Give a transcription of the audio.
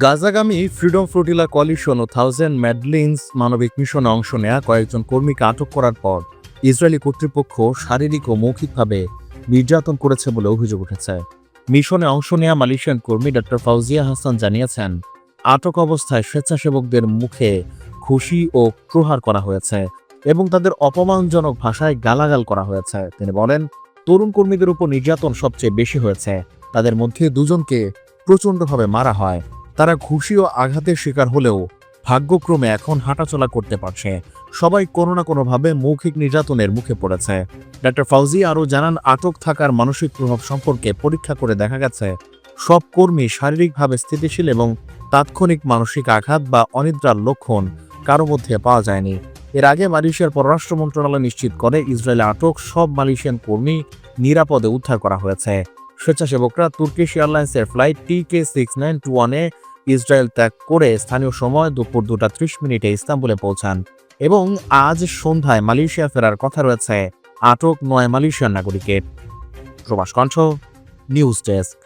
গাজাগামী freedom flotilla coalition ও thousand Madleens মানবিক মিশনে অংশ নেয়া কয়েকজন কর্মীকে আটক করার পর ইসরায়েলি কর্তৃপক্ষ শারীরিক ও মৌখিকভাবে নির্যাতন করেছে বলে অভিযোগ উঠেছে। মিশনে অংশ নেয়া মালয়েশিয়ান কর্মী ডক্টর ফাউজিয়া হাসান জানিয়েছেন, আটক অবস্থায় স্বেচ্ছাসেবকদের মুখে খুশি ও প্রহার করা হয়েছে এবং তাদের অপমানজনক ভাষায় গালাগাল করা হয়েছে। তিনি বলেন, তরুণ কর্মীদের উপর নির্যাতন সবচেয়ে বেশি হয়েছে, তাদের মধ্যে দুজনকে প্রচণ্ডভাবে মারা হয়। তারা ঘুষি ও আঘাতের শিকার হলেও ভাগ্যক্রমে এখন হাঁটাচলা করতে পারছে। সবাই কোনো না কোনোভাবে মৌখিক নির্যাতনের মুখে পড়েছে। ডক্টর ফাউজি আরও জানান, আটক থাকার মানসিক প্রভাব সম্পর্কে পরীক্ষা করে দেখা গেছে, সব কর্মী শারীরিকভাবে স্থিতিশীল এবং তাৎক্ষণিক মানসিক আঘাত বা অনিদ্রার লক্ষণ কারও মধ্যে পাওয়া যায়নি। এর আগে মালয়েশিয়ার পররাষ্ট্র মন্ত্রণালয় নিশ্চিত করে, ইসরায়েলে আটক সব মালয়েশিয়ান কর্মী নিরাপদে উদ্ধার করা হয়েছে। স্বেচ্ছাসেবকরা তুর্কিশ এয়ারলাইন্সের flight T K six nine two ওয়ানে ইসরায়েল ত্যাগ করে স্থানীয় সময় দুপুর দুটা ত্রিশ মিনিটে ইস্তাম্বুলে পৌঁছান। এবং আজ সন্ধ্যায় মালয়েশিয়া ফেরার কথা রয়েছে আটক নয় মালয়েশিয়ার নাগরিকের। প্রবাস কণ্ঠ, নিউজ ডেস্ক।